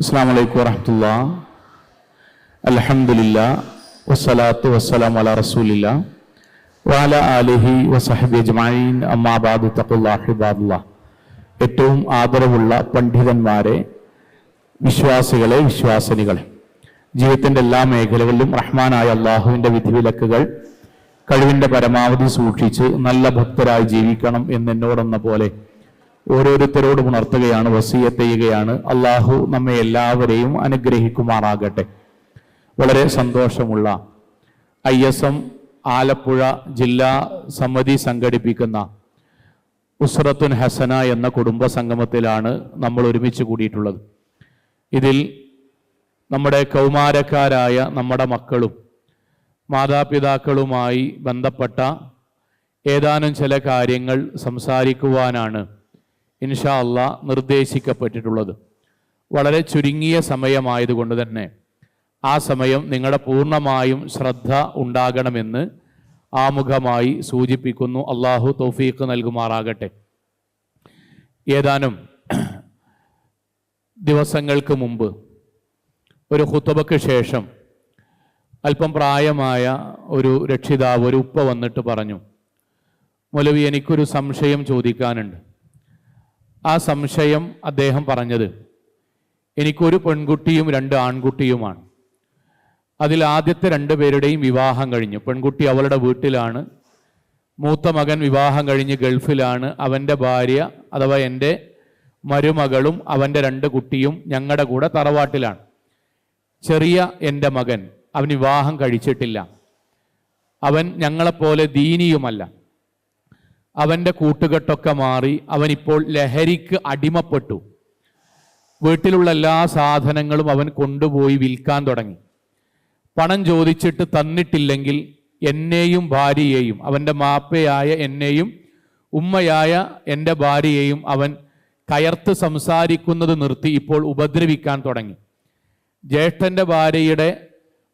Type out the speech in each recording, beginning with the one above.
അസ്സാം വലൈക്കും വറഹമുല്ല അലഹമുല്ല വസ്സലാത്തു വസ്സലാം അല റസൂലില്ല വാല ആലിഹി വസഹബി അജ്മഈൻ. അമ്മാബാദ് തഖുല്ലാഹിബാദുള്ള ഏറ്റവും ആദരവുള്ള പണ്ഡിതന്മാരെ വിശ്വാസികളെ വിശ്വാസിനികളെ ജീവിതത്തിന്റെ എല്ലാ മേഖലകളിലും റഹ്മാനായ വിധി വിധിവിലക്കുകൾ കഴിവിന്റെ പരമാവധി സൂക്ഷിച്ച് നല്ല ഭക്തരായി ജീവിക്കണം എന്നെന്നോടെന്ന പോലെ ഓരോരുത്തരോടും ഉണർത്തുകയാണ് വസീയത്ത് ചെയ്യുകയാണ് അള്ളാഹു നമ്മെ എല്ലാവരെയും അനുഗ്രഹിക്കുമാറാകട്ടെ. വളരെ സന്തോഷമുള്ള ഐ എസ് എം ആലപ്പുഴ ജില്ലാ സമിതി സംഘടിപ്പിക്കുന്ന ഉസ്രത്തുൻ ഹസന എന്ന കുടുംബ സംഗമത്തിലാണ് നമ്മൾ ഒരുമിച്ച് കൂടിയിട്ടുള്ളത്. ഇതിൽ നമ്മുടെ കൗമാരക്കാരായ നമ്മുടെ മക്കളും മാതാപിതാക്കളുമായി ബന്ധപ്പെട്ട ഏതാനും ചില കാര്യങ്ങൾ സംസാരിക്കുവാനാണ് ഇൻഷാ നിർദ്ദേശിക്കപ്പെട്ടിട്ടുള്ളത്. വളരെ ചുരുങ്ങിയ സമയമായതുകൊണ്ട് തന്നെ ആ സമയം നിങ്ങളുടെ പൂർണമായും ശ്രദ്ധ ഉണ്ടാകണമെന്ന് ആമുഖമായി സൂചിപ്പിക്കുന്നു. അള്ളാഹു തൗഫീഖ് നൽകുമാറാകട്ടെ. ഏതാനും ദിവസങ്ങൾക്ക് മുമ്പ് ഒരു ഹുത്തബക്ക് ശേഷം അല്പം പ്രായമായ ഒരു രക്ഷിതാവ് ഒരു ഉപ്പ വന്നിട്ട് പറഞ്ഞു മൊലവി എനിക്കൊരു സംശയം ചോദിക്കാനുണ്ട്. ആ സംശയം അദ്ദേഹം പറഞ്ഞത്. എനിക്കൊരു പെൺകുട്ടിയും രണ്ട് ആൺകുട്ടിയുമാണ്. അതിൽ ആദ്യത്തെ രണ്ട് പേരുടെയും വിവാഹം കഴിഞ്ഞു. പെൺകുട്ടി അവളുടെ വീട്ടിലാണ്. മൂത്ത മകൻ വിവാഹം കഴിഞ്ഞ് ഗൾഫിലാണ്. അവന്റെ ഭാര്യ അഥവാ എന്റെ മരുമകളും അവന്റെ രണ്ട് കുട്ടിയും ഞങ്ങളുടെ കൂടെ തറവാട്ടിലാണ്. ചെറിയ എന്റെ മകൻ അവൻ വിവാഹം കഴിച്ചിട്ടില്ല. അവൻ ഞങ്ങളെപ്പോലെ ദീനിയുമല്ല. അവന്റെ കൂട്ടുകെട്ടൊക്കെ മാറി അവനിപ്പോൾ ലഹരിക്ക് അടിമപ്പെട്ടു. വീട്ടിലുള്ള എല്ലാ സാധനങ്ങളും അവൻ കൊണ്ടുപോയി വിൽക്കാൻ തുടങ്ങി. പണം ചോദിച്ചിട്ട് തന്നിട്ടില്ലെങ്കിൽ എന്നെയും ഭാര്യയെയും അവന്റെ മാപ്പയായ എന്നെയും ഉമ്മയായ എന്റെ ഭാര്യയെയും അവൻ കയർത്ത് സംസാരിക്കുന്നത് നിർത്തി ഇപ്പോൾ ഉപദ്രവിക്കാൻ തുടങ്ങി. ജ്യേഷ്ഠന്റെ ഭാര്യയുടെ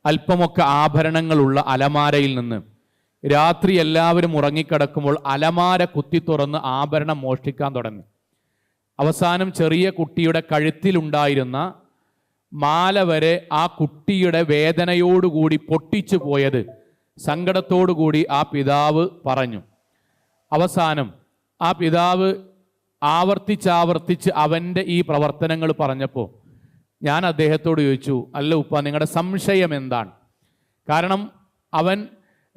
അല്പമൊക്കെ ആഭരണങ്ങളുള്ള അലമാരയിൽ നിന്ന് രാത്രി എല്ലാവരും ഉറങ്ങിക്കിടക്കുമ്പോൾ അലമാര കുത്തി തുറന്ന് ആഭരണം മോഷ്ടിക്കാൻ തുടങ്ങി. അവസാനം ചെറിയ കുട്ടിയുടെ കഴുത്തിലുണ്ടായിരുന്ന മാല വരെ ആ കുട്ടിയുടെ വേദനയോടുകൂടി പൊട്ടിച്ചു പോയത് സങ്കടത്തോടുകൂടി ആ പിതാവ് പറഞ്ഞു. അവസാനം ആ പിതാവ് ആവർത്തിച്ചാവർത്തിച്ച് അവന്റെ ഈ പ്രവർത്തനങ്ങൾ പറഞ്ഞപ്പോൾ ഞാൻ അദ്ദേഹത്തോട് ചോദിച്ചു അല്ല ഉപ്പ നിങ്ങളുടെ സംശയം എന്താണ്? കാരണം അവൻ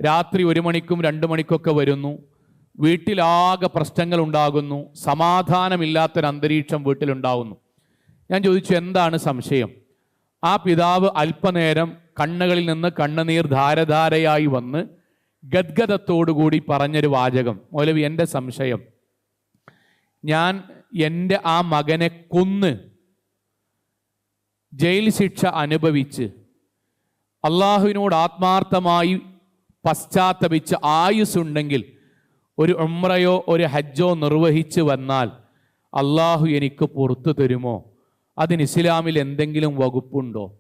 രാത്രി ഒരു മണിക്കും രണ്ട് മണിക്കൊക്കെ വരുന്നു. വീട്ടിലാകെ പ്രശ്നങ്ങൾ ഉണ്ടാകുന്നു സമാധാനമില്ലാത്തൊരു അന്തരീക്ഷം വീട്ടിലുണ്ടാകുന്നു ഞാൻ ചോദിച്ചു എന്താണ് സംശയം? ആ പിതാവ് അല്പനേരം കണ്ണുകളിൽ നിന്ന് കണ്ണുനീർ ധാരധാരയായി വന്ന് ഗദ്ഗതത്തോടുകൂടി പറഞ്ഞൊരു വാചകം. മൗലവി എന്റെ സംശയം. ഞാൻ എന്റെ ആ മകനെ കൊന്ന് ജയിൽ ശിക്ഷ അനുഭവിച്ച് അള്ളാഹുവിനോട് ആത്മാർത്ഥമായി പശ്ചാത്തപിച്ച് ആയുസ്സുണ്ടെങ്കിൽ ഒരു ഉമ്രയോ ഒരു ഹജ്ജോ നിർവഹിച്ച് വന്നാൽ അള്ളാഹു എനിക്ക് പുറത്തു തരുമോ? അതിന് ഇസ്ലാമിൽ എന്തെങ്കിലും വകുപ്പുണ്ടോ?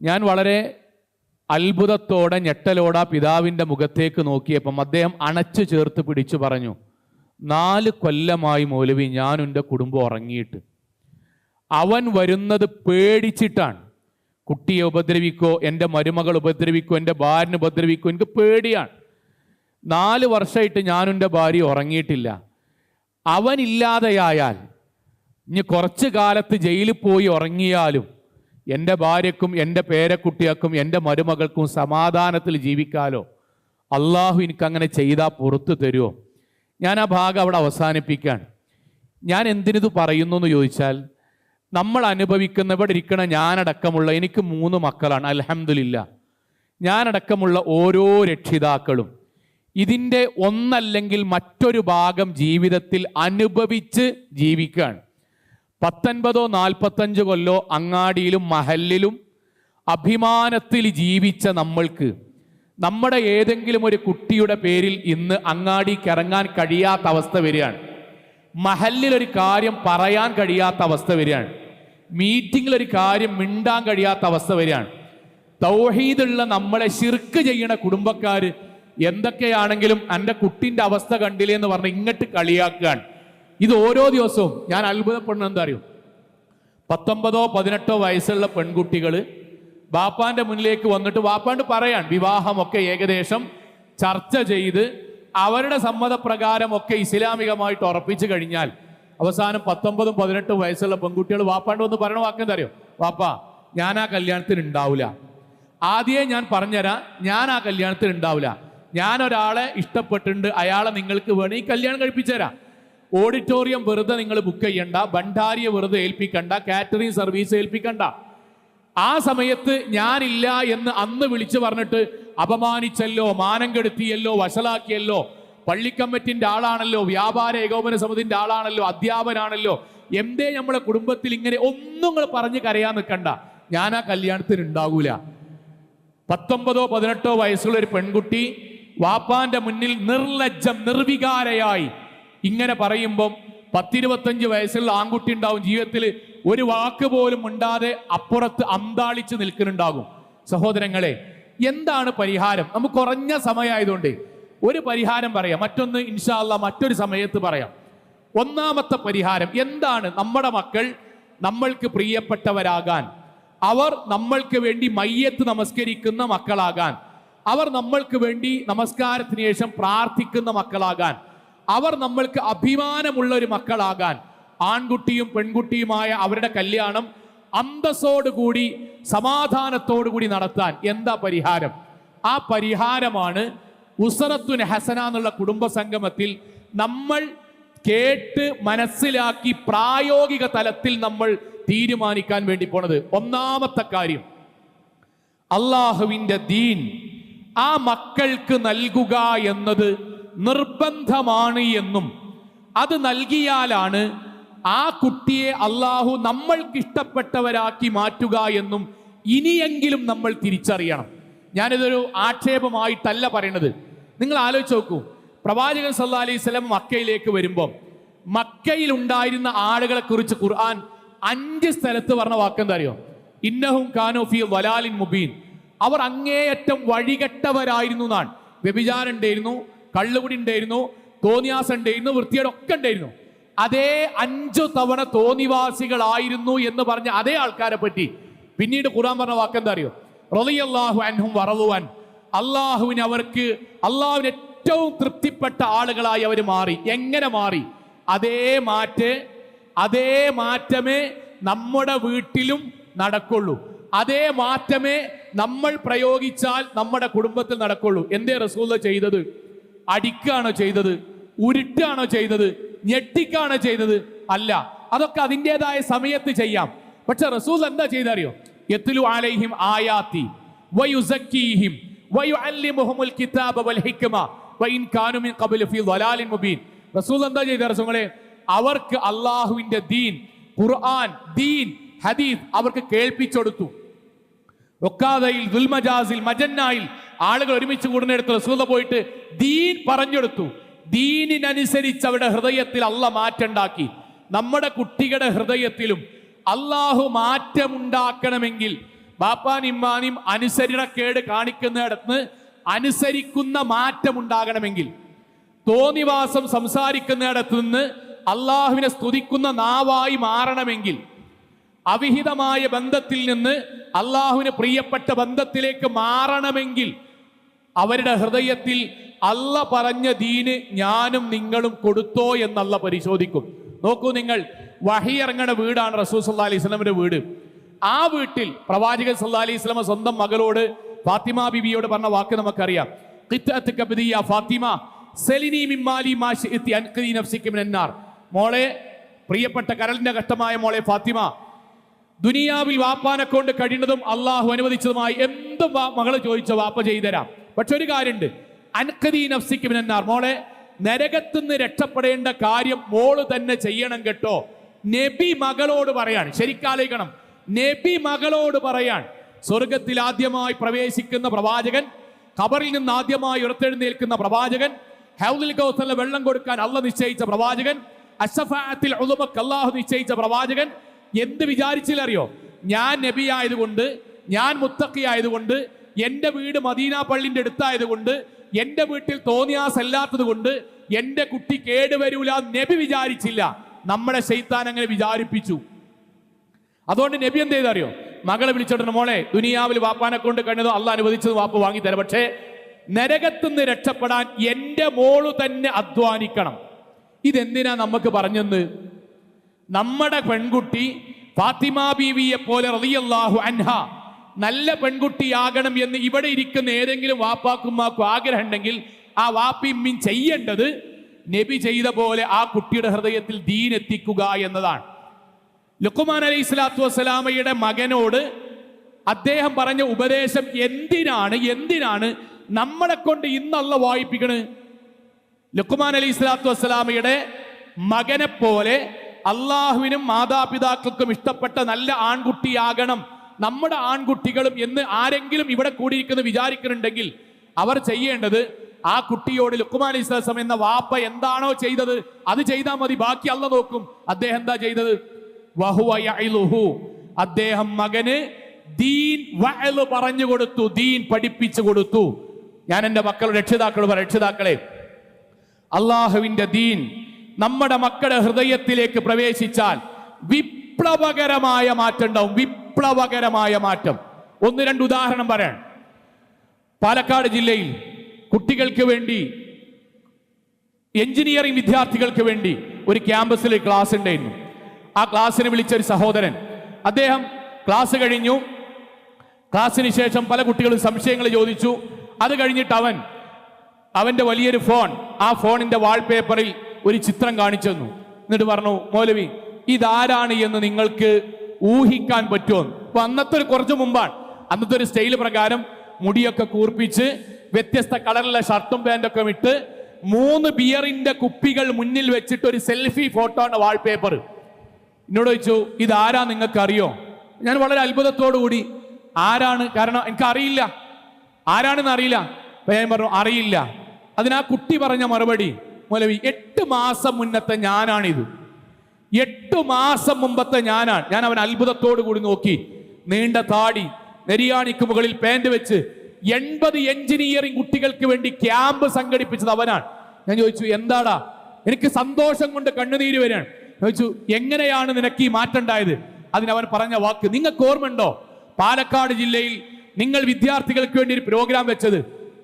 ഞാൻ വളരെ അത്ഭുതത്തോടെ ഞെട്ടലോടെ പിതാവിന്റെ മുഖത്തേക്ക് നോക്കിയപ്പം അദ്ദേഹം അണച്ചു ചേർത്ത് പിടിച്ചു പറഞ്ഞു നാല് കൊല്ലമായി മൗലവി ഞാൻ എന്റെ കുടുംബം ഉറങ്ങിയിട്ട്. അവൻ വരുന്നത് പേടിച്ചിട്ടാണ്. കുട്ടിയെ ഉപദ്രവിക്കോ എന്റെ മരുമകൾ ഉപദ്രവിക്കോ എന്റെ ഭാര്യനെ ഉപദ്രവിക്കോ എനിക്ക് പേടിയാണ്. നാല് വർഷമായിട്ട് ഞാനും എന്റെ ഭാര്യ ഉറങ്ങിയിട്ടില്ല. അവനില്ലാതെയായാൽ ഇനി കുറച്ച് കാലത്ത് ജയിലിൽ പോയി ഉറങ്ങിയാലും എന്റെ ഭാര്യക്കും എന്റെ പേരക്കുട്ടികൾക്കും എന്റെ മരുമകൾക്കും സമാധാനത്തിൽ ജീവിക്കാലോ. അള്ളാഹു എനിക്കങ്ങനെ ചെയ്താൽ പുറത്തു തരുമോ ഞാൻ ആ ഭാഗം അവിടെ അവസാനിപ്പിക്കുകയാണ്. ഞാൻ എന്തിനിത് പറയുന്നു എന്ന് ചോദിച്ചാൽ നമ്മൾ അനുഭവിക്കുന്ന ഇവിടെ ഇരിക്കണ ഞാനടക്കമുള്ള എനിക്ക് മൂന്ന് മക്കളാണ് അലഹമില്ല ഞാനടക്കമുള്ള ഓരോ രക്ഷിതാക്കളും ഇതിന്റെ ഒന്നല്ലെങ്കിൽ മറ്റൊരു ഭാഗം ജീവിതത്തിൽ അനുഭവിച്ച് ജീവിക്കുകയാണ്. പത്തൊൻപതോ നാൽപ്പത്തഞ്ച് കൊല്ലോ അങ്ങാടിയിലും മഹല്ലിലും അഭിമാനത്തിൽ ജീവിച്ച നമ്മൾക്ക് നമ്മുടെ ഏതെങ്കിലും ഒരു കുട്ടിയുടെ പേരിൽ ഇന്ന് അങ്ങാടിക്ക് ഇറങ്ങാൻ കഴിയാത്ത അവസ്ഥ വരികയാണ്. മഹലിൽ ഒരു കാര്യം പറയാൻ കഴിയാത്ത അവസ്ഥ വരികയാണ്. മീറ്റിങ്ങിൽ ഒരു കാര്യം മിണ്ടാൻ കഴിയാത്ത അവസ്ഥ വരികയാണ്. തൗഹീദുള്ള നമ്മളെ ശിർക്ക് ചെയ്യണ കുടുംബക്കാർ എന്തൊക്കെയാണെങ്കിലും എന്റെ കുട്ടിന്റെ അവസ്ഥ കണ്ടില്ലേ എന്ന് പറഞ്ഞ് ഇങ്ങോട്ട് കളിയാക്കുകയാണ്. ഇത് ഓരോ ദിവസവും ഞാൻ അത്ഭുതപ്പെടുന്നത് എന്താ അറിയും? പത്തൊമ്പതോ പതിനെട്ടോ വയസ്സുള്ള പെൺകുട്ടികൾ ബാപ്പാന്റെ മുന്നിലേക്ക് വന്നിട്ട് ബാപ്പാണ്ട് പറയാൻ വിവാഹമൊക്കെ ഏകദേശം ചർച്ച ചെയ്ത് അവരുടെ സമ്മതപ്രകാരമൊക്കെ ഇസ്ലാമികമായിട്ട് ഉറപ്പിച്ചു കഴിഞ്ഞാൽ അവസാനം പത്തൊമ്പതും പതിനെട്ടും വയസ്സുള്ള പെൺകുട്ടികൾ വാപ്പാണ്ട് വന്ന് പറയണ വാക്കെന്താ അറിയോ? വാപ്പ ഞാൻ ആ കല്യാണത്തിന് ഉണ്ടാവില്ല ആദ്യമേ ഞാൻ പറഞ്ഞുതരാം ഞാൻ ആ കല്യാണത്തിന് ഉണ്ടാവില്ല ഞാൻ ഒരാളെ ഇഷ്ടപ്പെട്ടിട്ടുണ്ട് അയാളെ നിങ്ങൾക്ക് വേണേ ഈ കല്യാണം കഴിപ്പിച്ചുതരാം ഓഡിറ്റോറിയം വെറുതെ നിങ്ങൾ ബുക്ക് ചെയ്യണ്ട ഭണ്ഡാരിയെ വെറുതെ ഏൽപ്പിക്കണ്ട കാറ്ററിംഗ് സർവീസ് ഏൽപ്പിക്കണ്ട. ആ സമയത്ത് ഞാനില്ല എന്ന് അന്ന് വിളിച്ചു പറഞ്ഞിട്ട് അപമാനിച്ചല്ലോ മാനം കെടുത്തിയല്ലോ വഷളാക്കിയല്ലോ പള്ളിക്കമ്മറ്റിന്റെ ആളാണല്ലോ വ്യാപാര ഏകോപന സമിതിന്റെ ആളാണല്ലോ അധ്യാപനാണല്ലോ. എന്തേ നമ്മളെ കുടുംബത്തിൽ ഇങ്ങനെ ഒന്നും നിങ്ങൾ പറഞ്ഞ് കരയാൻ നിൽക്കണ്ട. ഞാൻ ആ കല്യാണത്തിന് ഉണ്ടാകൂല പത്തൊമ്പതോ പതിനെട്ടോ വയസ്സുള്ള ഒരു പെൺകുട്ടി വാപ്പാന്റെ മുന്നിൽ നിർലജ്ജം നിർവികാരയായി. ഇങ്ങനെ പറയുമ്പം പത്തിരുപത്തഞ്ച് വയസ്സുള്ള ആൺകുട്ടി ഉണ്ടാവും ജീവിതത്തിൽ ഒരു വാക്ക് പോലും ഉണ്ടാതെ അപ്പുറത്ത് അന്താളിച്ച് നിൽക്കുന്നുണ്ടാകും. സഹോദരങ്ങളെ എന്താണ് പരിഹാരം? നമുക്ക് കുറഞ്ഞ സമയമായതുകൊണ്ട് ഒരു പരിഹാരം പറയാം. മറ്റൊന്ന് ഇൻഷാല്ല മറ്റൊരു സമയത്ത് പറയാം. ഒന്നാമത്തെ പരിഹാരം എന്താണ്? നമ്മുടെ മക്കൾ നമ്മൾക്ക് പ്രിയപ്പെട്ടവരാകാൻ അവർ നമ്മൾക്ക് വേണ്ടി മയ്യത്ത് നമസ്കരിക്കുന്ന മക്കളാകാൻ അവർ നമ്മൾക്ക് വേണ്ടി നമസ്കാരത്തിന് ശേഷം പ്രാർത്ഥിക്കുന്ന മക്കളാകാൻ അവർ നമ്മൾക്ക് അഭിമാനമുള്ള ഒരു മക്കളാകാൻ ആൺകുട്ടിയും പെൺകുട്ടിയുമായ അവരുടെ കല്യാണം അന്തസ്സോടുകൂടി സമാധാനത്തോടുകൂടി നടത്താൻ എന്താ പരിഹാരം? ആ പരിഹാരമാണ് ഉസറത്തുൻ ഹസന എന്നുള്ള കുടുംബ സംഗമത്തിൽ നമ്മൾ കേട്ട് മനസ്സിലാക്കി പ്രായോഗിക തലത്തിൽ നമ്മൾ തീരുമാനിക്കാൻ വേണ്ടി പോണത്. ഒന്നാമത്തെ കാര്യം അള്ളാഹുവിന്റെ ദീൻ ആ മക്കൾക്ക് നൽകുക എന്നത് നിർബന്ധമാണ് എന്നും അത് നൽകിയാലാണ് ആ കുട്ടിയെ അള്ളാഹു നമ്മൾക്ക് ഇഷ്ടപ്പെട്ടവരാക്കി മാറ്റുക എന്നും ഇനിയെങ്കിലും നമ്മൾ തിരിച്ചറിയണം. ഞാനിതൊരു ആക്ഷേപമായിട്ടല്ല പറയണത്. നിങ്ങൾ ആലോചിച്ച് നോക്കൂ. പ്രവാചകൻ സല്ലാ അലൈഹി സ്വലം മക്കയിലേക്ക് വരുമ്പോൾ മക്കയിൽ ഉണ്ടായിരുന്ന ആളുകളെ കുറിച്ച് ഖുർആൻ അഞ്ച് സ്ഥലത്ത് പറഞ്ഞ വാക്കെന്താ അറിയോ? ഇന്നഹും കാനോഫി വലാലിൻ മുബീൻ. അവർ അങ്ങേയറ്റം വഴികെട്ടവരായിരുന്നു എന്നാണ്. വ്യഭിചാരം ഉണ്ടായിരുന്നു കള്ളുകുടി ഉണ്ടായിരുന്നു തോന്നിയാസം ഉണ്ടായിരുന്നു വൃത്തിയുടെ ഒക്കെ ഉണ്ടായിരുന്നു. അതേ അഞ്ചു തവണ തോന്നിവാസികളായിരുന്നു എന്ന് പറഞ്ഞ അതേ ആൾക്കാരെ പറ്റി പിന്നീട് ഖുർആൻ പറഞ്ഞ വാക്കെന്താ അറിയോ? റളിയല്ലാഹു അൻഹും വറളുവാൻ അള്ളാഹുവിന് അവർക്ക് അള്ളാഹുവിന് ഏറ്റവും തൃപ്തിപ്പെട്ട ആളുകളായി അവർ മാറി. എങ്ങനെ മാറി? അതേ മാറ്റ് അതേ മാറ്റമേ നമ്മുടെ വീട്ടിലും നടക്കുള്ളൂ. അതേ മാറ്റമേ നമ്മൾ പ്രയോഗിച്ചാൽ നമ്മുടെ കുടുംബത്തിൽ നടക്കുള്ളൂ. എന്തേ റസൂല ചെയ്തത്? അടിക്കാണോ ചെയ്തത്? ഉരുട്ടാണോ ചെയ്തത്? ഞെട്ടിക്കാണോ ചെയ്തത്? അല്ല. അതൊക്കെ അതിന്റെതായ സമയത്ത് ചെയ്യാം. പക്ഷെ റസൂൽ എന്താ ചെയ്തറിയോ? എത്തിലു അലൈഹിം ആയാത്തി വയുസക്കീഹിം വയുഅല്ലിമുഹുൽ കിതാബ വൽ ഹിക്മ വഇൻ കാനു മിൻ ഖബ്ലു ഫീ ളലാലിൻ മുബീൻ. റസൂൽ എന്താ ചെയ്ത റസൂലേ? അവർക്ക് അള്ളാഹുവിന്റെ ദീൻ ഖുർആൻ ദീൻ ഹദീസ് അവർക്ക് കേൾപ്പിച്ചെടുത്തു. ഒക്കാതയിൽ ദുൽമജാസിൽ മജന്നായിൽ ആളുകൾ ഒരുമിച്ച് കൂടുന്നിടത്ത് റസൂല പോയിട്ട് ദീൻ പറഞ്ഞെടുത്തു. ദീനിനനുസരിച്ച് അവരുടെ ഹൃദയത്തിൽ അല്ല മാറ്റുണ്ടാക്കി നമ്മുടെ കുട്ടികളുടെ ഹൃദയത്തിലും അള്ളാഹു മാറ്റമുണ്ടാക്കണമെങ്കിൽ ബാപ്പാൻ ഇമ്മാനിയും അനുസരണക്കേട് കാണിക്കുന്നിടത്ത് അനുസരിക്കുന്ന മാറ്റമുണ്ടാകണമെങ്കിൽ തോന്നിവാസം സംസാരിക്കുന്നിടത്ത് നിന്ന് അള്ളാഹുവിനെ സ്തുതിക്കുന്ന നാവായി മാറണമെങ്കിൽ അവിഹിതമായ ബന്ധത്തിൽ നിന്ന് അള്ളാഹുവിന് പ്രിയപ്പെട്ട ബന്ധത്തിലേക്ക് മാറണമെങ്കിൽ അവരുടെ ഹൃദയത്തിൽ അല്ല പറഞ്ഞ ദീന് ഞാനും നിങ്ങളും കൊടുത്തോ എന്നല്ല പരിശോധിക്കും. നോക്കൂ നിങ്ങൾ വഹിയിറങ്ങണ വീടാണ് റസൂസ് അല്ലാ അലൈഹി സ്വലമിന്റെ വീട്. ആ വീട്ടിൽ പ്രവാചകൻ സല്ലാ അലൈഹി സ്വലമ സ്വന്തം മകളോട് ഫാത്തിമ ബിബിയോട് പറഞ്ഞ വാക്ക് നമുക്കറിയാം. ഫാത്തിമ മോളെ പ്രിയപ്പെട്ട കരളിന്റെ കഷ്ടമായ മോളെ ഫാത്തിമ ദുനിയാവിൽ വാപ്പാനെ കൊണ്ട് കഴിയുന്നതും അള്ളാഹു അനുവദിച്ചതുമായി എന്തും മകൾ ചോദിച്ച വാപ്പ ചെയ്തുതരാം പക്ഷെ ഒരു കാര്യമുണ്ട്. അൻകദീ നഫ്സിക്ക് മിനന്നാർ. മോളെ നരകത്തുനിന്ന് രക്ഷപ്പെടേണ്ട കാര്യം മോൾ തന്നെ ചെയ്യണം കേട്ടോ. നബി മകളോട് പറയാണ്. ശരിക്കാലോചിക്കണം നബി മകളോട് പറയാൻ സ്വർഗത്തിൽ ആദ്യമായി പ്രവേശിക്കുന്ന പ്രവാചകൻ കബറിൽ നിന്ന് ആദ്യമായി ഉയർത്തെഴുന്നേൽക്കുന്ന പ്രവാചകൻ ഹൗദിൽ കൗസലിന് വെള്ളം കൊടുക്കാൻ അള്ള നിശ്ചയിച്ച പ്രവാചകൻ അഷഫാത്തിൽ അള്ളാഹു നിശ്ചയിച്ച പ്രവാചകൻ. എന്ത് വിചാരിച്ചില്ലറിയോ ഞാൻ നബി ആയതുകൊണ്ട് ഞാൻ മുത്തക്കി ആയതുകൊണ്ട് എന്റെ വീട് മദീന പള്ളിന്റെ അടുത്തായതുകൊണ്ട് എന്റെ വീട്ടിൽ തോന്നിയാസ് അല്ലാത്തത് കൊണ്ട് എന്റെ കുട്ടി കേടുവരൂല നബി വിചാരിച്ചില്ല. നമ്മുടെ ശൈത്താൻ അങ്ങനെ വിചാരിപ്പിച്ചു. അതുകൊണ്ട് നബി എന്ത് ചെയ്തറിയോ? മകളെ വിളിച്ചോട്ടെ മോളെ ദുനിയാവിൽ വാപ്പാനെ കൊണ്ട് കഴിഞ്ഞതോ അല്ല അനുവദിച്ചത് വാപ്പ് വാങ്ങി വാങ്ങിത്തരാം പക്ഷേ നരകത്തുനിന്ന് രക്ഷപ്പെടാൻ എന്റെ മോൾ തന്നെ അധ്വാനിക്കണം. ഇതെന്തിനാ നമുക്ക് പറഞ്ഞെന്ന്? നമ്മുടെ പെൺകുട്ടി ഫാത്തിമ ബീവിയെ പോലെ റളിയല്ലാഹു അൻഹ നല്ല പെൺകുട്ടിയാകണം എന്ന് ഇവിടെ ഇരിക്കുന്ന ഏതെങ്കിലും വാപ്പാക്കുമ്മാക്കും ആഗ്രഹം ഉണ്ടെങ്കിൽ ആ വാപ്പിമ്മിൻ ചെയ്യേണ്ടത് നബി ചെയ്ത പോലെ ആ കുട്ടിയുടെ ഹൃദയത്തിൽ ദീനെത്തിക്കുക എന്നതാണ്. ലുക്കുമാൻ അലൈഹി സ്വലാത്തു വസ്സലാമയുടെ മകനോട് അദ്ദേഹം പറഞ്ഞ ഉപദേശം എന്തിനാണ് എന്തിനാണ് നമ്മളെ കൊണ്ട് ഇന്നല്ല വായിപ്പിക്കണ്? ലുക്കുമാൻ അലൈഹി സ്വലാത്തു വസ്സലാമയുടെ മകനെ പോലെ അള്ളാഹുവിനും മാതാപിതാക്കൾക്കും ഇഷ്ടപ്പെട്ട നല്ല ആൺകുട്ടിയാകണം. നമ്മുടെ ആൺകുട്ടികളും എന്ന് ആരെങ്കിലും ഇവിടെ കൂടിയിരിക്കുന്ന വിചാരിക്കുന്നുണ്ടെങ്കിൽ അവർ ചെയ്യേണ്ടത് ആ കുട്ടിയോട് ലുക്കുമാൻ അലൈഹി എന്ന വാപ്പ എന്താണോ ചെയ്തത് അത് ചെയ്താൽ മതി ബാക്കി അല്ല നോക്കും. അദ്ദേഹം എന്താ ചെയ്തത്. അദ്ദേഹം മകന് ദീൻ പറഞ്ഞു കൊടുത്തു ദീൻ പഠിപ്പിച്ചു കൊടുത്തു. ഞാൻ എന്റെ മക്കളുടെ രക്ഷിതാക്കൾ രക്ഷിതാക്കളെ അള്ളാഹുവിന്റെ ദീൻ നമ്മുടെ മക്കളുടെ ഹൃദയത്തിലേക്ക് പ്രവേശിച്ചാൽ വിപ്ലവകരമായ മാറ്റം ഉണ്ടാവും വിപ്ലവകരമായ മാറ്റം. ഒന്ന് രണ്ട് ഉദാഹരണം പറയാൻ പാലക്കാട് ജില്ലയിൽ കുട്ടികൾക്ക് വേണ്ടി എഞ്ചിനീയറിംഗ് വിദ്യാർത്ഥികൾക്ക് വേണ്ടി ഒരു ക്യാമ്പസിൽ ക്ലാസ് ഉണ്ടായിരുന്നു. ആ ക്ലാസ്സിന് വിളിച്ച ഒരു സഹോദരൻ. അദ്ദേഹം ക്ലാസ് കഴിഞ്ഞു. ക്ലാസ്സിന് ശേഷം പല കുട്ടികളും സംശയങ്ങൾ ചോദിച്ചു. അത് കഴിഞ്ഞിട്ട് അവൻ അവന്റെ വലിയൊരു ഫോൺ ആ ഫോണിന്റെ വാൾപേപ്പറിൽ ഒരു ചിത്രം കാണിച്ചു തന്നു. എന്നിട്ട് പറഞ്ഞു മൗലവി ഇതാരാണ് എന്ന് നിങ്ങൾക്ക് ഊഹിക്കാൻ പറ്റുമോ? അപ്പൊ അന്നത്തെ ഒരു കുറച്ച് മുമ്പാണ്. അന്നത്തെ ഒരു സ്റ്റൈൽ പ്രകാരം മുടിയൊക്കെ കൂർപ്പിച്ച് വ്യത്യസ്ത കളറിലെ ഷർട്ടും പാന്റൊക്കെ ഇട്ട് മൂന്ന് ബിയറിന്റെ കുപ്പികൾ മുന്നിൽ വെച്ചിട്ട് ഒരു സെൽഫി ഫോട്ടോ ആണ് വാൾപേപ്പർ എന്നോട് ചോദിച്ചു ഇതാരാ നിങ്ങൾക്ക് അറിയോ ഞാൻ വളരെ അത്ഭുതത്തോടു കൂടി ആരാണ്? കാരണം എനിക്ക് അറിയില്ല ആരാണെന്ന് അറിയില്ല. ഞാൻ പറഞ്ഞു അറിയില്ല. അതിനാ കുട്ടി പറഞ്ഞ മറുപടി മൗലവി എട്ട് മാസം മുന്നത്തെ ഞാനാണിത്. എട്ട് മാസം മുമ്പത്തെ ഞാനാണ്. ഞാൻ അവൻ അത്ഭുതത്തോടു കൂടി നോക്കി. നീണ്ട താടി നെരിയാണിക്ക് മുകളിൽ പാന്റ് വെച്ച് എൺപത് എഞ്ചിനീയറിംഗ് കുട്ടികൾക്ക് വേണ്ടി ക്യാമ്പ് സംഘടിപ്പിച്ചത് അവനാണ്. ഞാൻ ചോദിച്ചു എന്താടാ? എനിക്ക് സന്തോഷം കൊണ്ട് കണ്ണുനീര് വരികയാണ്. ചോദിച്ചു എങ്ങനെയാണ് നിനക്ക് ഈ മാറ്റം ഉണ്ടായത് അതിനവൻ പറഞ്ഞ വാക്ക് നിങ്ങൾക്ക് ഓർമ്മയുണ്ടോ? പാലക്കാട് ജില്ലയിൽ നിങ്ങൾ വിദ്യാർത്ഥികൾക്ക് വേണ്ടി ഒരു പ്രോഗ്രാം വെച്ചത്.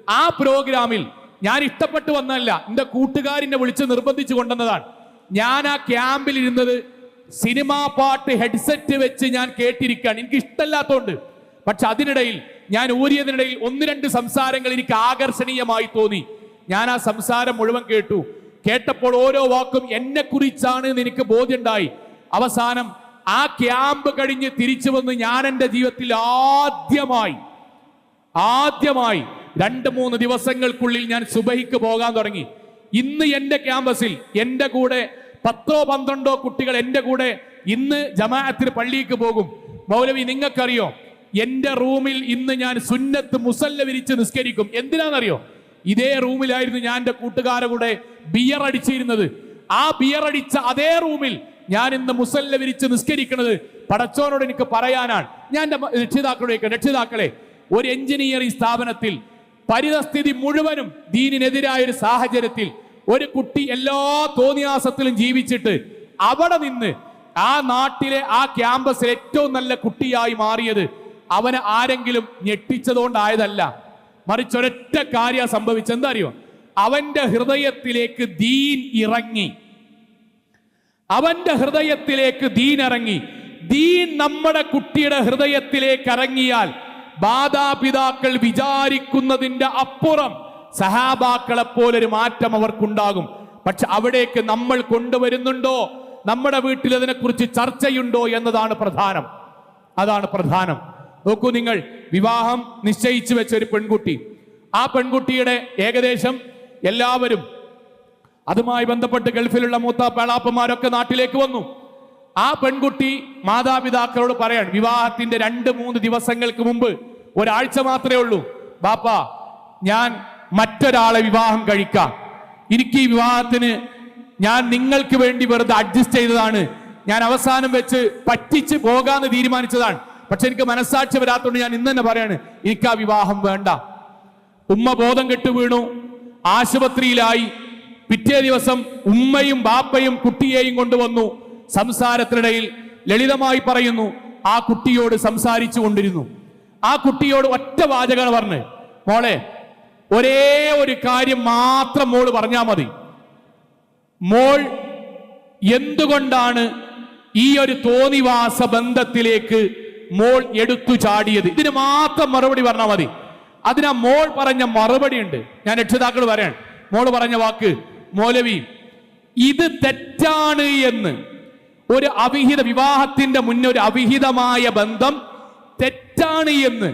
ആ പ്രോഗ്രാമിൽ ഞാൻ ഇഷ്ടപ്പെട്ടു വന്നതല്ല എന്റെ കൂട്ടുകാരിനെ വിളിച്ച് നിർബന്ധിച്ചു കൊണ്ടുവന്നതാണ്. ഞാൻ ആ ക്യാമ്പിൽ ഇരുന്നത് സിനിമാ പാട്ട് ഹെഡ്സെറ്റ് വെച്ച് ഞാൻ കേട്ടിരിക്കുകയാണ്. എനിക്ക് ഇഷ്ടമല്ലാത്തതുകൊണ്ട്. പക്ഷെ അതിനിടയിൽ ഞാൻ ഊരിയതിനിടയിൽ ഒന്ന് രണ്ട് സംസാരങ്ങൾ എനിക്ക് ആകർഷണീയമായി തോന്നി. ഞാൻ ആ സംസാരം മുഴുവൻ കേട്ടു. കേട്ടപ്പോൾ ഓരോ വാക്കും എന്നെ കുറിച്ചാണ് എനിക്ക് ബോധ്യമുണ്ടായി. അവസാനം ആ ക്യാമ്പ് കഴിഞ്ഞ് തിരിച്ചു വന്ന് ഞാൻ എന്റെ ജീവിതത്തിൽ ആദ്യമായി ആദ്യമായി രണ്ട് മൂന്ന് ദിവസങ്ങൾക്കുള്ളിൽ ഞാൻ സുബഹിക്ക് പോകാൻ തുടങ്ങി. ഇന്ന് എന്റെ ക്യാമ്പസിൽ എന്റെ കൂടെ പത്തോ പന്ത്രണ്ടോ കുട്ടികൾ എന്റെ കൂടെ ഇന്ന് ജമാഅത്തിന് പള്ളിക്ക് പോകും. മൗലവി നിങ്ങൾക്കറിയോ? എന്റെ റൂമിൽ ഇന്ന് ഞാൻ സുന്നത്ത് മുസല്ല വിരിച്ച് നിസ്കരിക്കും. എന്തിനാണെന്നറിയോ? ഇതേ റൂമിലായിരുന്നു ഞാൻ എന്റെ കൂട്ടുകാരെ കൂടെ ബിയർ അടിച്ചിരുന്നത്. ആ ബിയർ അടിച്ച അതേ റൂമിൽ ഞാൻ ഇന്ന് മുസല്ല വിരിച്ച് നിസ്കരിക്കുന്നത്. പടച്ചോനോട് എനിക്ക് പറയാനാണ്. ഞാൻ എന്റെ രക്ഷിതാക്കളോട് രക്ഷിതാക്കളെ ഒരു എഞ്ചിനീയറിംഗ് സ്ഥാപനത്തിൽ പരിതസ്ഥിതി മുഴുവനും ദീനിനെതിരായ ഒരു സാഹചര്യത്തിൽ ഒരു കുട്ടി എല്ലാ തോന്നിയാസത്തിലും ജീവിച്ചിട്ട് അവിടെ നിന്ന് ആ നാട്ടിലെ ആ ക്യാമ്പസിൽ ഏറ്റവും നല്ല കുട്ടിയായി മാറിയത് അവന് ആരെങ്കിലും ഞെട്ടിച്ചതുകൊണ്ടായതല്ല. മറിച്ച് ഒരൊറ്റ കാര്യം സംഭവിച്ചത് എന്താ അറിയോ അവന്റെ ഹൃദയത്തിലേക്ക് ദീൻ ഇറങ്ങി. അവന്റെ ഹൃദയത്തിലേക്ക് ദീൻ ഇറങ്ങി. ദീൻ നമ്മുടെ കുട്ടിയുടെ ഹൃദയത്തിലേക്ക് ഇറങ്ങിയാൽ മാതാപിതാക്കൾ വിചാരിക്കുന്നതിന്റെ അപ്പുറം സഹാബാക്കളെ പോലൊരു മാറ്റം അവർക്കുണ്ടാകും. പക്ഷെ അവിടേക്ക് നമ്മൾ കൊണ്ടുവരുന്നുണ്ടോ? നമ്മുടെ വീട്ടിൽ അതിനെക്കുറിച്ച് ചർച്ചയുണ്ടോ എന്നതാണ് പ്രധാനം. അതാണ് പ്രധാനം. നോക്കൂ നിങ്ങൾ വിവാഹം നിശ്ചയിച്ചു വെച്ച ഒരു പെൺകുട്ടി. ആ പെൺകുട്ടിയുടെ ഏകദേശം എല്ലാവരും അതുമായി ബന്ധപ്പെട്ട് ഗൾഫിലുള്ള മൂത്ത പേളാപ്പന്മാരൊക്കെ നാട്ടിലേക്ക് വന്നു. ആ പെൺകുട്ടി മാതാപിതാക്കളോട് പറയാൻ വിവാഹത്തിന്റെ രണ്ട് മൂന്ന് ദിവസങ്ങൾക്ക് മുമ്പ് ഒരാഴ്ച മാത്രമേ ഉള്ളൂ. ബാപ്പ ഞാൻ മറ്റൊരാളെ വിവാഹം കഴിക്കാം. എനിക്ക് ഈ വിവാഹത്തിന് ഞാൻ നിങ്ങൾക്ക് വേണ്ടി വെറുതെ അഡ്ജസ്റ്റ് ചെയ്തതാണ്. ഞാൻ അവസാനം വെച്ച് പറ്റിച്ച് പോകാന്ന് തീരുമാനിച്ചതാണ്. പക്ഷെ എനിക്ക് മനസ്സാക്ഷി വരാത്തോണ്ട് ഞാൻ ഇന്ന് തന്നെ പറയാണ് എനിക്ക് ആ വിവാഹം വേണ്ട. ഉമ്മ ബോധം കെട്ടു വീണു ആശുപത്രിയിലായി. പിറ്റേ ദിവസം ഉമ്മയും ബാപ്പയും കുട്ടിയെയും കൊണ്ടുവന്നു. സംസാരത്തിനിടയിൽ ലളിതമായി പറയുന്നു ആ കുട്ടിയോട് സംസാരിച്ചു കൊണ്ടിരുന്നു. ആ കുട്ടിയോട് ഒറ്റ വാചകമാണ് പറഞ്ഞ് മോളെ ഒരേ ഒരു കാര്യം മാത്രം മോൾ പറഞ്ഞാൽ മതി. മോൾ എന്തുകൊണ്ടാണ് ഈ ഒരു തോന്നിവാസ ബന്ധത്തിലേക്ക് മോൾ എടുത്തു ചാടിയത്. ഇതിന് മാത്രം മറുപടി പറഞ്ഞാൽ മതി. അതിനാ മോൾ പറഞ്ഞ മറുപടി ഉണ്ട് ഞാൻ രക്ഷിതാക്കൾ പറയാൻ മോൾ പറഞ്ഞ വാക്ക് മോലവി ഇത് തെറ്റാണ് എന്ന്. ഒരു അവിഹിത വിവാഹത്തിന്റെ മുന്നേ ഒരു അവിഹിതമായ ബന്ധം തെറ്റാണ് എന്ന്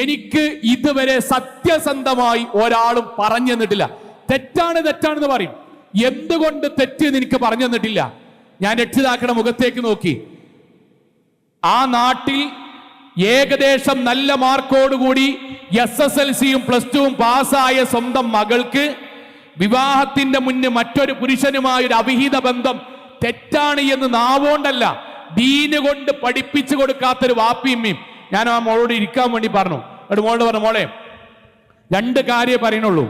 എനിക്ക് ഇതുവരെ സത്യസന്ധമായി ഒരാളും പറഞ്ഞു തന്നിട്ടില്ല. തെറ്റാണ് തെറ്റാണെന്ന് പറയും. എന്തുകൊണ്ട് തെറ്റ് എനിക്ക് പറഞ്ഞു തന്നിട്ടില്ല? ഞാൻ രക്ഷിതാക്കളുടെ മുഖത്തേക്ക് നോക്കി. ആ നാട്ടിൽ ഏകദേശം നല്ല മാർക്കോടുകൂടി എസ് എസ് എൽ സിയും പ്ലസ് ടുവും പാസ്സായ സ്വന്തം മകൾക്ക് വിവാഹത്തിന്റെ മുന്നേ മറ്റൊരു പുരുഷനുമായൊരു അവിഹിത ബന്ധം തെറ്റാണ് എന്ന് നാവോണ്ടല്ല ദീന് കൊണ്ട് പഠിപ്പിച്ചു കൊടുക്കാത്തൊരു വാപ്പിയമ്മയും ഞാൻ ആ മോളോട് ഇരിക്കാൻ വേണ്ടി പറഞ്ഞു. എന്നിട്ട് മോളോട് പറഞ്ഞു മോളെ രണ്ട് കാര്യമേ പറയണുള്ളൂ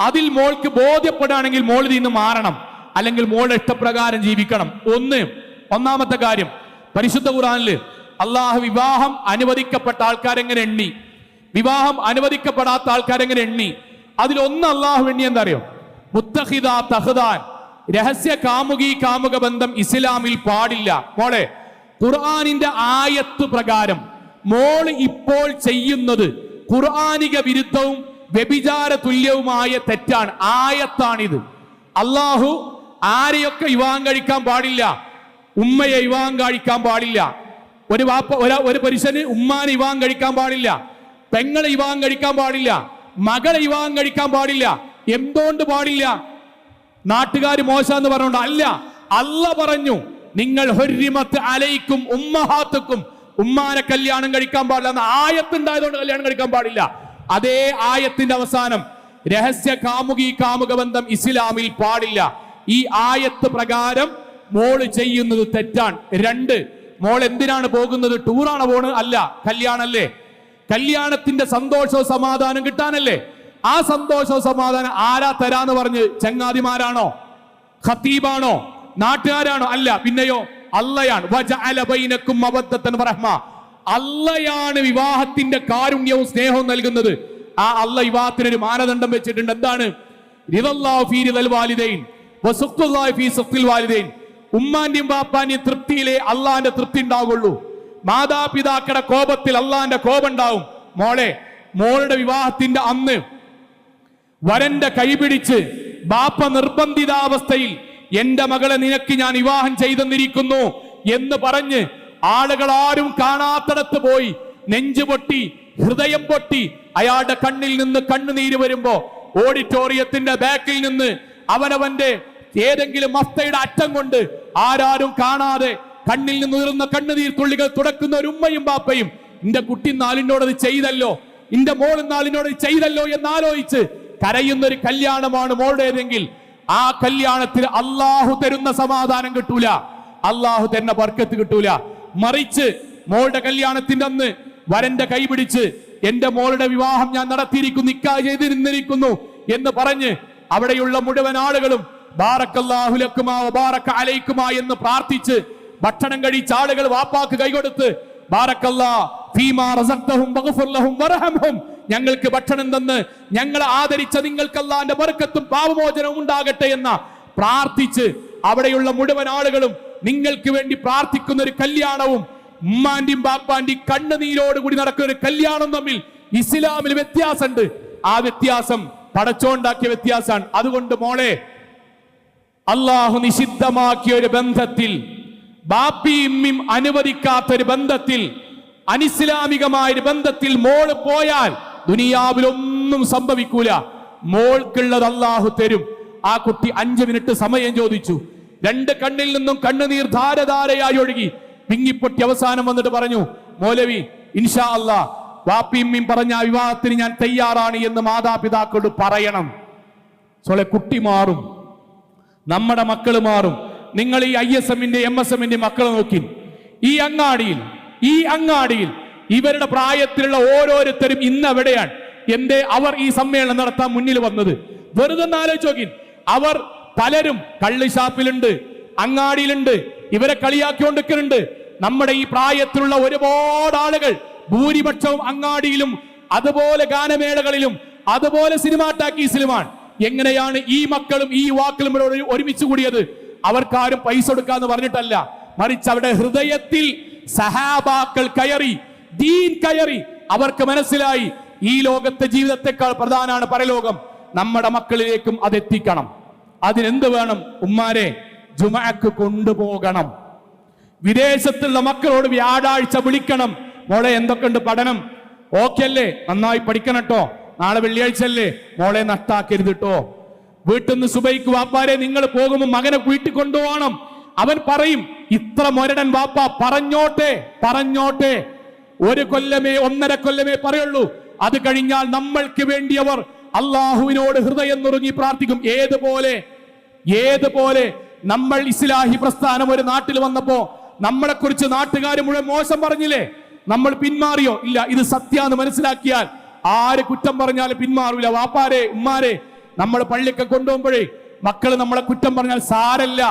അതിൽ മോൾക്ക് ബോധ്യപ്പെടുകയാണെങ്കിൽ മോൾ നിന്ന് മാറണം. അല്ലെങ്കിൽ മോളുടെ ഇഷ്ടപ്രകാരം ജീവിക്കണം. ഒന്ന് ഒന്നാമത്തെ കാര്യം പരിശുദ്ധ ഖുറാനിൽ അള്ളാഹു വിവാഹം അനുവദിക്കപ്പെട്ട ആൾക്കാരെങ്ങനെ എണ്ണി? വിവാഹം അനുവദിക്കപ്പെടാത്ത ആൾക്കാരെങ്ങനെ എണ്ണി? അതിലൊന്ന് അള്ളാഹു എണ്ണി എന്താ അറിയോ മുത്തഹിദ തഹദാൻ രഹസ്യ കാമുകി കാമുക ബന്ധം ഇസ്ലാമിൽ പാടില്ല. മോളെ ഖുർആാനിന്റെ ആയത്ത് പ്രകാരം മോൾ ഇപ്പോൾ ചെയ്യുന്നത് ഖുർആാനിക വിരുദ്ധവും വ്യഭിചാര തുല്യവുമായ തെറ്റാണ്. ആയത്താണിത്. അള്ളാഹു ആരെയൊക്കെ വിവാഹം കഴിക്കാൻ പാടില്ല? ഉമ്മയെ വിവാഹം കഴിക്കാൻ പാടില്ല. ഒരു വാപ്പ ഒരാ- പുരുഷന് ഉമ്മാനെ വിവാഹം കഴിക്കാൻ പാടില്ല. പെങ്ങളെ വിവാഹം കഴിക്കാൻ പാടില്ല. മകളെ വിവാഹം കഴിക്കാൻ പാടില്ല. എന്തുകൊണ്ട് പാടില്ല? നാട്ടുകാർ മോശമെന്ന് പറഞ്ഞോണ്ട് അല്ല. അല്ല പറഞ്ഞു നിങ്ങൾ ഹൊരിമത്ത് അലയിക്കും ഉമ്മഹാത്തുക്കും. ഉമ്മാനെ കല്യാണം കഴിക്കാൻ പാടില്ല. എന്ന ആയത്തുണ്ടായതുകൊണ്ട് കല്യാണം കഴിക്കാൻ പാടില്ല. അതേ ആയത്തിന്റെ അവസാനം രഹസ്യ കാമുകി കാമുക ബന്ധം ഇസ്ലാമിൽ പാടില്ല. ഈ ആയത്ത് പ്രകാരം മോൾ ചെയ്യുന്നത് തെറ്റാണ്. രണ്ട് മോൾ എന്തിനാണ് പോകുന്നത്? ടൂറാണ് പോണ് അല്ല കല്യാണല്ലേ? കല്യാണത്തിന്റെ സന്തോഷവും സമാധാനം കിട്ടാനല്ലേ? ആ സന്തോഷവും സമാധാനം ആരാ തരാന്ന് പറഞ്ഞ് ചങ്ങാതിമാരാണോ? ഖത്തീബാണോ? നാട്ടുകാരാണോ? അല്ല പിന്നെയോ അല്ലയാണ്. അല്ലയാണ് വിവാഹത്തിന്റെ കാരുണ്യവും സ്നേഹവും നൽകുന്നത്. ആ അല്ല വിവാഹത്തിന് ഒരു മാനദണ്ഡം വെച്ചിട്ടുണ്ട്. എന്താണ്? വാലിദൈൻ. ഉമ്മാന്റെയും ബാപ്പാന്റെയും തൃപ്തിയിലെ അള്ളാന്റെ തൃപ്തി ഉണ്ടാവുള്ളൂ. മാതാപിതാക്കളുടെ കോപത്തിൽ അള്ളാന്റെ കോപം ഉണ്ടാവും. മോളെ മോളുടെ വിവാഹത്തിന്റെ അന്ന് വരന്റെ കൈപിടിച്ച് ബാപ്പ നിർബന്ധിതാവസ്ഥയിൽ എന്റെ മകളെ നിനക്ക് ഞാൻ വിവാഹം ചെയ്തെന്നിരിക്കുന്നു എന്ന് പറഞ്ഞ് ആളുകൾ ആരും കാണാത്തടത്ത് പോയി നെഞ്ചു പൊട്ടി ഹൃദയം പൊട്ടി അയാളുടെ കണ്ണിൽ നിന്ന് കണ്ണുനീര് വരുമ്പോ ഓഡിറ്റോറിയത്തിന്റെ ബാക്കിൽ നിന്ന് അവനവന്റെ ഏതെങ്കിലും മസ്തയുടെ അറ്റം കൊണ്ട് ആരാരും കാണാതെ കണ്ണിൽ നിന്ന് ഉയർന്ന കണ്ണുനീർ തുള്ളികൾ തുടക്കുന്ന ഒരു ഉമ്മയും ബാപ്പയും എന്റെ കുട്ടി നാലിനോട് അത് ചെയ്തല്ലോ എന്റെ മോൾ നാലിനോട് ചെയ്തല്ലോ എന്ന് ആലോചിച്ച് കരയുന്ന ഒരു കല്യാണമാണ് മോളുടേതെങ്കിൽ ആ കല്യാണത്തിൽ അള്ളാഹു തരുന്ന സമാധാനം കിട്ടൂല അള്ളാഹു തരുന്ന ബർക്കത്ത് കിട്ടൂല. മറിച്ച് മോളുടെ കല്യാണത്തിന്റെ അന്ന് വരന്റെ കൈ പിടിച്ച് എന്റെ മോളുടെ വിവാഹം ഞാൻ നടത്തിയിരിക്കുന്നു ഇക്കാ ചെയ്തിരുന്നിരിക്കുന്നു എന്ന് പറഞ്ഞ് അവിടെയുള്ള മുഴുവൻ ആളുകളും എന്ന് പ്രാർത്ഥിച്ച് ഭക്ഷണം കഴിച്ച ആളുകൾ വാപ്പാക്ക് കൈകൊടുത്ത് ഞങ്ങൾക്ക് ഭക്ഷണം തന്ന് ഞങ്ങളെ ആദരിച്ച നിങ്ങൾക്കല്ലാന്റെ ബർക്കത്തും പാപമോചനവും ഉണ്ടാകട്ടെ എന്ന പ്രാർത്ഥിച്ച് അവിടെയുള്ള മുഴുവൻ ആളുകളും നിങ്ങൾക്ക് വേണ്ടി പ്രാർത്ഥിക്കുന്ന ഒരു കല്യാണവും ഉമ്മാന്റെയും ബാപ്പാന്റെയും കണ്ണുനീരോട് കൂടി നടക്കുന്ന ഒരു കല്യാണം തമ്മിൽ ഇസ്ലാമിൽ വ്യത്യാസമുണ്ട്. ആ വ്യത്യാസം പടച്ചോണ്ടാക്കിയ വ്യത്യാസമാണ്. അതുകൊണ്ട് മോളെ അള്ളാഹു നിഷിദ്ധമാക്കിയ ഒരു ബന്ധത്തിൽ ബാപ്പിയും അനുവദിക്കാത്ത ഒരു ബന്ധത്തിൽ അനിസ്ലാമികമായ ഒരു ബന്ധത്തിൽ മോൾ പോയാൽ ദുനിയാവിലൊന്നും സംഭവിക്കൂല. മോൾക്കുള്ളത് അള്ളാഹു തരും. ആ കുട്ടി അഞ്ചു മിനിറ്റ് സമയം ചോദിച്ചു. രണ്ട് കണ്ണിൽ നിന്നും കണ്ണുനീർ ധാരധാരയായി ഒഴുകി. പിങ്ങിപ്പൊട്ടി അവസാനം വന്നിട്ട് പറഞ്ഞു മോലവി ഇൻഷാ അല്ലാ വാപ്പിയമ്മയും പറഞ്ഞ വിവാഹത്തിന് ഞാൻ തയ്യാറാണ് എന്ന് മാതാപിതാക്കളോട് പറയണം. സോളെ കുട്ടി മാറും. നമ്മുടെ മക്കൾ മാറും. നിങ്ങൾ ഈ ഐ എസ് എമ്മിന്റെ എം എസ് എമ്മിന്റെ മക്കളെ നോക്കി. ഈ അങ്ങാടിയിൽ ഈ അങ്ങാടിയിൽ ഇവരുടെ പ്രായത്തിലുള്ള ഓരോരുത്തരും ഇന്ന് എവിടെയാണ്? എന്തേ അവർ ഈ സമ്മേളനം നടത്താൻ മുന്നിൽ വന്നത്? വെറുതെ ഒന്ന് ആലോചിച്ച് നോക്കി. അവർ പലരും കള്ളി ഷാപ്പിലുണ്ട് അങ്ങാടിയിലുണ്ട് ഇവരെ കളിയാക്കിക്കൊണ്ടിരിക്കുന്നുണ്ട്. നമ്മുടെ ഈ പ്രായത്തിലുള്ള ഒരുപാട് ആളുകൾ ഭൂരിപക്ഷവും അങ്ങാടിയിലും അതുപോലെ ഗാനമേളകളിലും അതുപോലെ സിനിമാ ടാക്കീസിലുമാണ്. എങ്ങനെയാണ് ഈ മക്കളും ഈ യുവാക്കളും ഒരുമിച്ച് കൂടിയത്? അവർക്കാരും പൈസ കൊടുക്കാന്ന് പറഞ്ഞിട്ടല്ല. മറിച്ച് അവരുടെ ഹൃദയത്തിൽ സഹാബാക്കൾ കയറി ദീൻ കയറി. അവർക്ക് മനസ്സിലായി ഈ ലോകത്തെ ജീവിതത്തെക്കാൾ പ്രധാനമാണ് പരലോകം. നമ്മുടെ മക്കളിലേക്കും അതെത്തിക്കണം. അതിനെന്ത് വേണം? ഉമ്മാരെ ജുമാക്ക് കൊണ്ടുപോകണം. വിദേശത്തുള്ള മക്കളോട് വ്യാഴാഴ്ച വിളിക്കണം. മോളെ എന്തൊക്കെയുണ്ട് പഠനം? ഓക്കെ അല്ലേ? നന്നായി പഠിക്കണം കേട്ടോ. നാളെ വെള്ളിയാഴ്ച അല്ലേ? മോളെ നട്ടാക്കരുത് കേട്ടോ വീട്ടിൽ നിന്ന് സുബൈക്ക് വാപ്പാരെ നിങ്ങൾ പോകുമ്പോൾ മകനെ വീട്ടിൽ കൊണ്ടുപോകണം. അവൻ പറയും ഇത്ര മൊരടൻ വാപ്പ പറഞ്ഞോട്ടെ പറഞ്ഞോട്ടെ. ഒരു കൊല്ലമേ ഒന്നര കൊല്ലമേ പറയുള്ളൂ. അത് കഴിഞ്ഞാൽ നമ്മൾക്ക് വേണ്ടിയവർ അള്ളാഹുവിനോട് ഹൃദയം നുറുങ്ങി പ്രാർത്ഥിക്കും. ഏതുപോലെ? ഏതുപോലെ? നമ്മൾ ഇസ്ലാഹി പ്രസ്ഥാനം ഒരു നാട്ടിൽ വന്നപ്പോ നമ്മളെ കുറിച്ച് നാട്ടുകാർ മുഴുവൻ മോശം പറഞ്ഞില്ലേ? നമ്മൾ പിന്മാറിയോ? ഇല്ല ഇത് സത്യാന്ന് മനസ്സിലാക്കിയാൽ ആര് കുറ്റം പറഞ്ഞാലും പിന്മാറൂല. വാപ്പാരെ ഉമ്മാരെ നമ്മൾ പള്ളിക്ക് കൊണ്ടുപോകുമ്പോഴേ മക്കൾ നമ്മളെ കുറ്റം പറഞ്ഞാൽ സാരല്ല.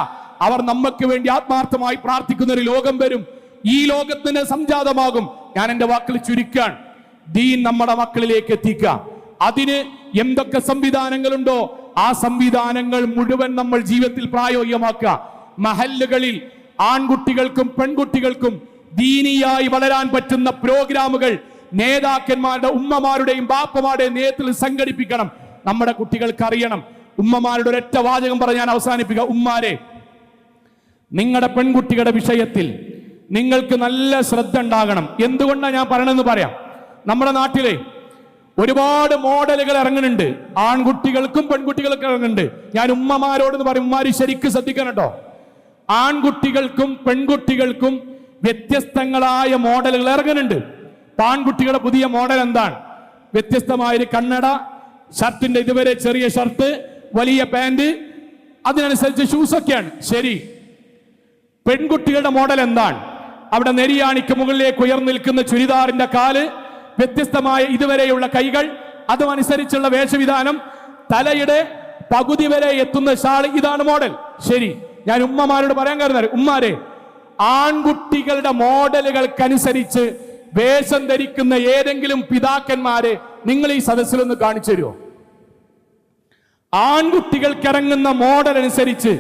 അവർ നമുക്ക് വേണ്ടി ആത്മാർത്ഥമായി പ്രാർത്ഥിക്കുന്ന ഒരു ലോകം വരും. ഈ ലോകത്തിന് സംജാതമാകും. ഞാൻ എന്റെ വാക്കിൽ ചുരുക്കാൻ ദീൻ നമ്മുടെ മക്കളിലേക്ക് എത്തിക്കാം അതിന് എന്തൊക്കെ സംവിധാനങ്ങളുണ്ടോ? ആ സംവിധാനങ്ങൾ മുഴുവൻ നമ്മൾ ജീവിതത്തിൽ പ്രായോഗികമാക്കുക. മഹല്ലുകളിൽ ആൺകുട്ടികൾക്കും പെൺകുട്ടികൾക്കും ദീനിയായി വളരാൻ പറ്റുന്ന പ്രോഗ്രാമുകൾ നേതാക്കന്മാരുടെ ഉമ്മമാരുടെയും ബാപ്പമാരുടെയും നേതൃത്വത്തിൽ സംഘടിപ്പിക്കണം. നമ്മുടെ കുട്ടികൾക്ക് അറിയണം. ഉമ്മമാരുടെ ഒരൊറ്റ വാചകം പറഞ്ഞ് ഞാൻ അവസാനിപ്പിക്കുക ഉമ്മാരെ നിങ്ങളുടെ പെൺകുട്ടികളുടെ വിഷയത്തിൽ നിങ്ങൾക്ക് നല്ല ശ്രദ്ധ ഉണ്ടാകണം എന്തുകൊണ്ടാണ് ഞാൻ പറയണമെന്ന് പറയാം. നമ്മുടെ നാട്ടിലെ ഒരുപാട് മോഡലുകൾ ഇറങ്ങുന്നുണ്ട്. ആൺകുട്ടികൾക്കും പെൺകുട്ടികൾക്കും ഇറങ്ങുന്നുണ്ട്. ഞാൻ ഉമ്മമാരോട് പറയും ഉമ്മാര് ശരിക്കും ശ്രദ്ധിക്കണം കേട്ടോ ആൺകുട്ടികൾക്കും പെൺകുട്ടികൾക്കും വ്യത്യസ്തങ്ങളായ മോഡലുകൾ ഇറങ്ങുന്നുണ്ട്. ആൺകുട്ടികളുടെ പുതിയ മോഡൽ എന്താണ്? വ്യത്യസ്തമായൊരു കണ്ണട ഷർട്ടിന്റെ ഇതുവരെ ചെറിയ ഷർട്ട് വലിയ പാന്റ് അതിനനുസരിച്ച് ഷൂസ് ഒക്കെയാണ്. ശരി. പെൺകുട്ടികളുടെ മോഡൽ എന്താണ്? അവിടെ നെരിയാണിക്ക് മുകളിലേക്ക് ഉയർന്നു നിൽക്കുന്ന ചുരിദാറിന്റെ കാൽ വ്യത്യസ്തമായ ഇതുവരെയുള്ള കൈകൾ അതുമനുസരിച്ചുള്ള വേഷവിധാനം തലയുടെ പകുതി വരെ എത്തുന്ന ഷാൾ ഇതാണ് മോഡൽ. ശരി. ഞാൻ ഉമ്മമാരോട് പറയാൻ കാരണം ഉമ്മാരെ ആൺകുട്ടികളുടെ മോഡലുകൾക്കനുസരിച്ച് വേഷം ധരിക്കുന്ന ഏതെങ്കിലും പിതാക്കന്മാരെ നിങ്ങൾ ഈ സദസ്സിലൊന്ന് കാണിച്ചു തരുമോ ആൺകുട്ടികൾക്ക് ഇറങ്ങുന്ന മോഡൽ അനുസരിച്ച്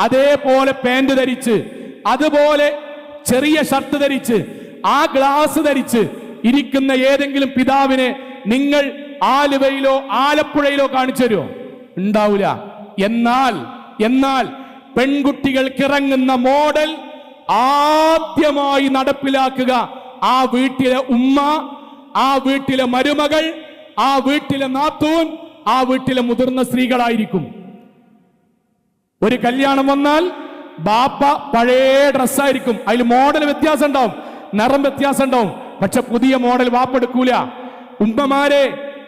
അതേപോലെ പാന്റ് ധരിച്ച് അതുപോലെ ചെറിയ ഷർട്ട് ധരിച്ച് ആ ഗ്ലാസ് ധരിച്ച് ഇരിക്കുന്ന ഏതെങ്കിലും പിതാവിനെ നിങ്ങൾ ആലുവയിലോ ആലപ്പുഴയിലോ കാണിച്ചു തരുമോ ഉണ്ടാവില്ല എന്നാൽ എന്നാൽ പെൺകുട്ടികൾക്ക് ഇറങ്ങുന്ന മോഡൽ ആദ്യമായി നടപ്പിലാക്കുക ആ വീട്ടിലെ ഉമ്മ ആ വീട്ടിലെ മരുമകൾ ആ വീട്ടിലെ നാത്തൂൻ ആ വീട്ടിലെ മുതിർന്ന സ്ത്രീകളായിരിക്കും. ഒരു കല്യാണം വന്നാൽ ബാപ്പ പഴയ ഡ്രസ്സായിരിക്കും. അതിൽ മോഡൽ വ്യത്യാസം ഉണ്ടാവും നിറം വ്യത്യാസം ഉണ്ടാവും പക്ഷെ പുതിയ മോഡൽ വാപ്പ എടുക്കൂല ഉമ്മമാരെ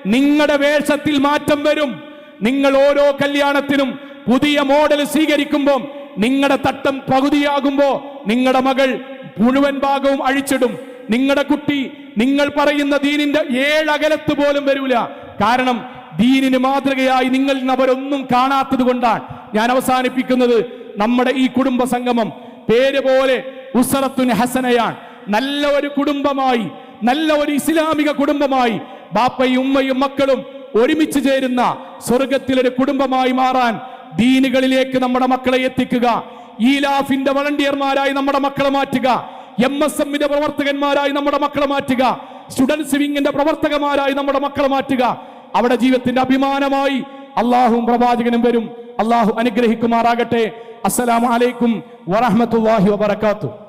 നിങ്ങളുടെ വേഷത്തിൽ മാറ്റം വരും. നിങ്ങൾ ഓരോ കല്യാണത്തിനും പുതിയ മോഡൽ സ്വീകരിക്കുമ്പോൾ നിങ്ങളുടെ തട്ടം പകുതിയാകുമ്പോ നിങ്ങളുടെ മകൾ മുഴുവൻ ഭാഗവും അഴിച്ചിടും. നിങ്ങളുടെ കുട്ടി നിങ്ങൾ പറയുന്ന ദീനിന്റെ ഏഴകലത്ത് പോലും വരൂല. കാരണം ദീനിന് മാതൃകയായി നിങ്ങൾ അവരൊന്നും കാണാത്തത് കൊണ്ടാണ് ഞാൻ അവസാനിപ്പിക്കുന്നത്. നമ്മുടെ ഈ കുടുംബ സംഗമം പേര് പോലെ ഉസറത്തുൻ ഹസനയാണ്. നല്ല ഒരു കുടുംബമായി നല്ല ഒരു ഇസ്ലാമിക കുടുംബമായി ബാപ്പയും ഉമ്മയും മക്കളും ഒരുമിച്ച് ചേരുന്ന സ്വർഗത്തിലൊരു കുടുംബമായി മാറാൻ ദീനുകളിലേക്ക് നമ്മുടെ മക്കളെ എത്തിക്കുക. ഈ ലാഫിന്റെ വളണ്ടിയർമാരായി നമ്മുടെ മക്കളെ മാറ്റുക. എം എസ് എമ്മിന്റെ പ്രവർത്തകന്മാരായി നമ്മുടെ മക്കളെ മാറ്റുക. സ്റ്റുഡൻസ് വിങ്ങിന്റെ പ്രവർത്തകന്മാരായി നമ്മുടെ മക്കളെ മാറ്റുക. അവിടെ ജീവിതത്തിന്റെ അഭിമാനമായി അള്ളാഹും പ്രവാചകനും വരും. അള്ളാഹു അനുഗ്രഹിക്കുമാറാകട്ടെ. അസ്സലാമു അലൈക്കും വറഹ്മത്തുള്ളാഹി വബറകാതുഹു